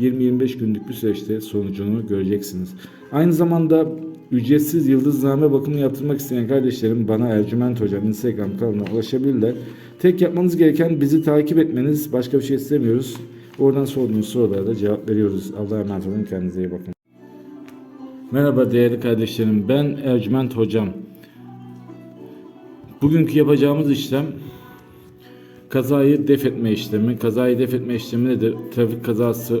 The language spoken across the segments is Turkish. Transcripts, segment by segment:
20-25 günlük bir süreçte sonucunu göreceksiniz. Aynı zamanda ücretsiz yıldızname bakımını yaptırmak isteyen kardeşlerim bana Ercüment Hocam Instagram kanalına ulaşabilirler. Tek yapmanız gereken bizi takip etmeniz. Başka bir şey istemiyoruz. Oradan sorduğunuz sorulara da cevap veriyoruz. Allah'a emanet olun. Kendinize iyi bakın. Merhaba değerli kardeşlerim. Ben Ercüment Hocam. Bugünkü yapacağımız işlem kazayı def etme işlemi. Kazayı def etme işlemi nedir? Trafik kazası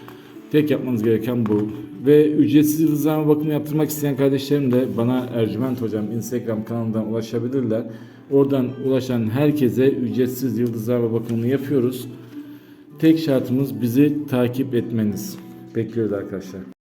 Tek yapmanız gereken bu. Ve ücretsiz yıldızlama bakımı yaptırmak isteyen kardeşlerim de bana Ercüment Hocam Instagram kanalından ulaşabilirler. Oradan ulaşan herkese ücretsiz yıldızlama bakımını yapıyoruz. Tek şartımız bizi takip etmeniz. Bekliyoruz arkadaşlar.